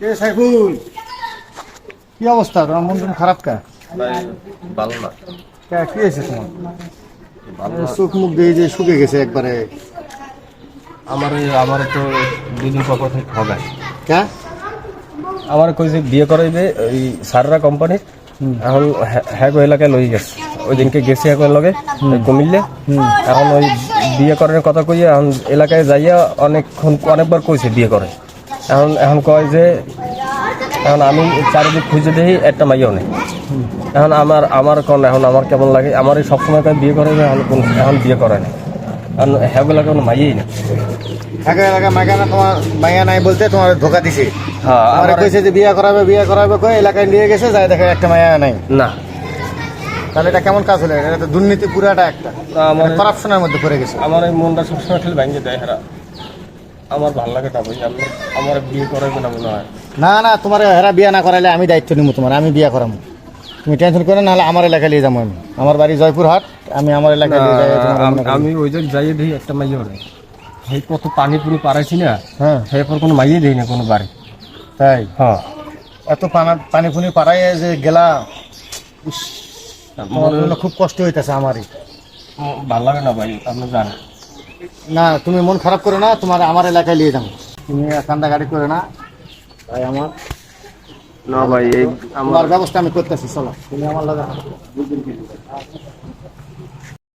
এ সাইফুল? কি অবস্থা? তোমার মন খারাপ কা? ভালো না। কা, কি হয়েছে তোমার? চোখ মুখ দিয়ে যে শুকে গেছে একবারে। আমার আমার তো দুদিন পর পর থেকে ঠগায়। কা? আমার কইছে বিয়ে করাইবে ওই সাররা কোম্পানি এখন হ্যা- হ্যাঁ গো এলাকায় লই গেছে। ওই দিনকে গেছি এখন লগে কুমিল্লে। এখন ওই বিয়ে করার কথা কইয়ে এখন এলাকায় যাইয়া অনেকক্ষণ অনেকবার কইছে বিয়ে করে এখন এখন কয় যে এখন আমি চারিদিক খুঁজে দেখি একটা মাইয়াও নেই। এখন আমার আমার কোন এখন আমার কেমন লাগে আমার এই সবসময় বিয়ে করে এখন কোন এখন বিয়ে করে না। এখন হ্যাগুলা কোনো মাইয়েই না এলাকা মাইকা না তোমার মাইয়া নাই বলতে তোমার ধোকা দিছে। হ্যাঁ আমার আমার কইছে যে বিয়া করাবে বিয়া করাবে কই এলাকায় নিয়ে গেছে যাই দেখে একটা মাইয়া নাই। না। তাহলে এটা কেমন কাজ হলো? এটা তো দুর্নীতি পুরাটা একটা। আমার করাপশনের মধ্যে পড়ে গেছে। আমার এই মনটা সবসময় খালি ভেঙে দেয় হেরা। আমার ভালো লাগে না ভাই আমার বিয়ে করাবে না মনে হয়। না না তোমার হেরা বিয়া না করাইলে আমি দায়িত্ব নিব তোমার আমি বিয়া করাবো তুমি টেনশন করে না হলে আমার এলাকায় নিয়ে যাব আমি। আমার বাড়ি জয়পুরহাট আমি আমার এলাকায় নিয়ে যাই আম- ওই দিই একটা মাইয়ে নেই সেই কত পানি পুনি পারাইছি না হ্যাঁ। এরপর কোনো মাইয়ে দিই না কোনো বাড়ি। তাই? হ্যাঁ। এত পানা পানি ফুনি পাড়াই যে গেলা খুব কষ্ট হইতেছে আমারই। ভালো লাগে না ভাই আপনি জানেন। না তুমি মন খারাপ করো না তোমার আমার এলাকায় নিয়ে যাব। তুমি কান্দা গাড়ি করে না। তাই আমার? না ভাই এই আমার ব্যবস্থা আমি করতেছি চলো। তুমি আমার লাগে